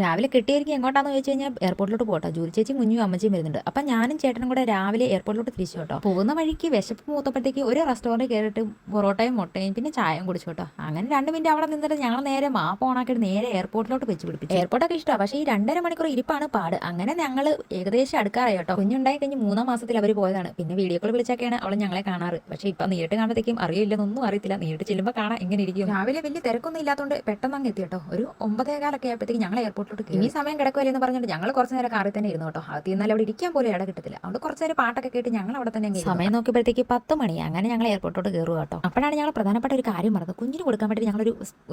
രാവിലെ കിട്ടിയായിരിക്കും എങ്ങോട്ടാന്ന് ചോദിച്ചു കഴിഞ്ഞാൽ എയർപോർട്ടിലോട്ട് പോട്ടോ. ജൂലി ചേച്ചി കുഞ്ഞും അമ്മച്ചിയും വരുന്നുണ്ട്. അപ്പം ഞാനും ചേട്ടനും കൂടെ രാവിലെ എയർപോർട്ടിലോട്ട് തിരിച്ചു കേട്ടോ. പോകുന്ന വഴിക്ക് വിശപ്പ് മൂത്തപ്പോഴത്തേക്ക് ഒരു റെസ്റ്റോറന്റ് കയറിയിട്ട് പൊറോട്ടയും മുട്ടയും പിന്നെ ചായയും കുടിച്ചു കേട്ടോ. അങ്ങനെ രണ്ട് മിനിറ്റ് അവിടെ നിന്നിട്ട് ഞങ്ങൾ നേരെ മാപ്പ് ഓണാക്കിയിട്ട് നേരെ എയർപോർട്ടിലോട്ട് വെച്ച് പിടിപ്പിച്ചു. എയർപോർട്ടൊക്കെ ഇഷ്ടമാണ് പക്ഷേ ഈ രണ്ടര മണിക്കൂർ ഇരിപ്പാണ് പാട്. അങ്ങനെ ഞങ്ങൾ ഏകദേശം അടുക്കാറായി കേട്ടോ. കുഞ്ഞുണ്ടായി കഴിഞ്ഞ് മൂന്നാം മാസത്തിൽ അവർ പോയതാണ്. പിന്നെ വീഡിയോ കോൾ വിളിച്ചൊക്കെയാണ് അവൾ ഞങ്ങളെ കാണാറ്. പക്ഷേ ഇപ്പം നേരിട്ട് കാണുമ്പോഴത്തേക്കും അറിയില്ലെന്നൊന്നും അറിയത്തില്ല. നേരിട്ട് ചെല്ലുമ്പോൾ കാണാൻ എങ്ങനെ ഇരിക്കും? രാവിലെ വലിയ തിരക്കൊന്നും ഇല്ലാത്തതുകൊണ്ട് പെട്ടെന്ന് അങ്ങ് എത്തി കേട്ടോ. ഒരു ഒമ്പതേ കാലൊക്കെ ആയപ്പോഴത്തേക്ക് ഞങ്ങൾ എയർപോർട്ടിലോട്ട് കയറി. ഇനി സമയം കിടക്കുമല്ലേ എന്ന് പറഞ്ഞിട്ട് ഞങ്ങൾ കുറച്ച് നേരം കാറിൽ തന്നെ ഇരുന്നു കേട്ടോ. അത് ഇന്നലെ അവിടെ ഇരിക്കാൻ പോലും ഇട കിട്ടത്തില്ല. അതുകൊണ്ട് കുറച്ച് നേരം പാട്ടൊക്കെ കേട്ട് ഞങ്ങൾ അവിടെ തന്നെ സമയം നോക്കിയപ്പോഴത്തേക്ക് പത്ത് മണി. അങ്ങനെ ഞങ്ങൾ എയർപോർട്ടോട്ട് കയറുക കേട്ടോ. അപ്പോഴാണ് ഞങ്ങൾ പ്രധാനപ്പെട്ട ഒരു കാര്യം പറഞ്ഞത്. കുഞ്ഞിന് കൊടുക്കാൻ വേണ്ടി ഞങ്ങൾ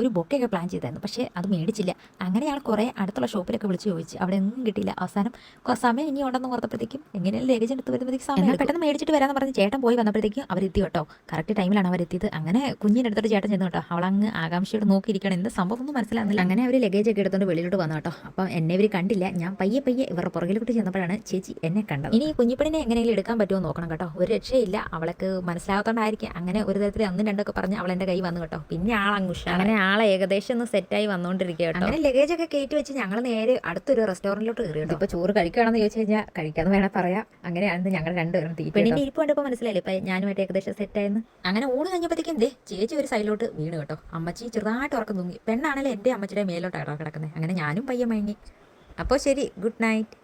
ഒരു ബൊക്കെയൊക്കെ പ്ലാൻ ചെയ്തായിരുന്നു. പക്ഷേ അത് മേടിച്ചില്ല. അങ്ങനെ ഞങ്ങൾ കുറേ അടുത്തുള്ള ഷോപ്പിലൊക്കെ വിളിച്ച് ചോദിച്ചു. അവിടെ ഒന്നും കിട്ടിയില്ല. അവസാനം സമയം ഇനി ഉണ്ടെന്ന് ഓർത്തപ്പോഴത്തേക്കും എങ്ങനെയാണ് ലഗേജ് എടുത്ത് വരുമ്പോഴത്തേക്ക് സമയം പെട്ടെന്ന് മേടിച്ചിട്ട് വരാമെന്ന് പറഞ്ഞ് ചേട്ടൻ പോയി വന്നപ്പോഴത്തേക്കും അവരെത്തി കേട്ടോ. കറക്റ്റ് ടൈമിലാണ് അവരെത്തിയത്. അങ്ങനെ കുഞ്ഞിന്റെ ചേട്ടൻ ചെന്നു കേട്ടോ. അവളങ്ങ് ആകാംക്ഷയോട് നോക്കിയിരിക്കണം എന്ത് സംഭവം ഒന്നും മനസ്സിലാകുന്നില്ല. അങ്ങനെ അവർ ലഗേജ് ഒക്കെ എടുത്തുകൊണ്ട് വെളിയിലോട്ട് വന്നു കേട്ടോ. അപ്പം എന്നെ ഇവർ കണ്ടില്ല. ഞാൻ പയ്യെ പയ്യെ ഇവരുടെ പുറകിലോട്ട് ചെന്നപ്പോഴാണ് ചേച്ചി എന്നെ കണ്ടത്. ഇനി ഈ കുഞ്ഞിപ്പണിനെ എങ്ങനെയെങ്കിലും എടുക്കാൻ പറ്റുമോ നോക്കണം കേട്ടോ. ഒരു രക്ഷയില്ല. അവൾക്ക് മനസ്സിലാകത്തോണ്ടായിരിക്കും അങ്ങനെ ഒരു തരത്തിൽ ഒന്നും രണ്ടൊക്കെ പറഞ്ഞ് അവൾ എന്റെ കൈ വന്നു കേട്ടോ. പിന്നെ ആളങ്ങ്. അങ്ങനെ ആളെ ഏകദേശം ഒന്ന് സെറ്റായി വന്നുകൊണ്ടിരിക്കുക കേട്ടോ. അങ്ങനെ ലഗേജ് ഒക്കെ കയറ്റി വെച്ച് ഞങ്ങൾ നേരെ അടുത്തൊരു റെസ്റ്റോറന്റിലോട്ട് കയറി കേട്ടോ. ഇപ്പോൾ ചോറ് കഴിക്കുകയാണെന്ന് ചോദിച്ചു കഴിഞ്ഞാൽ കഴിക്കാന്ന് വേണം പറയാം. അങ്ങനെയാണ് ഞങ്ങൾ രണ്ടുപേരും തീ പെണ്ണിന്റെ ഇരിപ്പ് കണ്ടപ്പോൾ മനസ്സിലായില്ലേ? ഇപ്പം ഞാനുമായിട്ട് ഏകദേശം സെറ്റായെന്ന് അങ്ങനെ ഊണ് കഴിഞ്ഞപ്പോഴത്തേക്കും എന്തേ ചേച്ചി ഒരു സൈഡിലോട്ട് വീണ് കേട്ടോ. അമ്മച്ചി ചെറുതായിട്ട് ഉറക്കം തൂങ്ങി. പെണ്ണാണല്ലോ എന്റെ അമ്മച്ചിയുടെ മേലോട്ടാണ് കിടക്കുന്നത് അങ്ങനെ ഞാനും പയ്യെ അപ്പോൾ ശരി ഗുഡ് നൈറ്റ്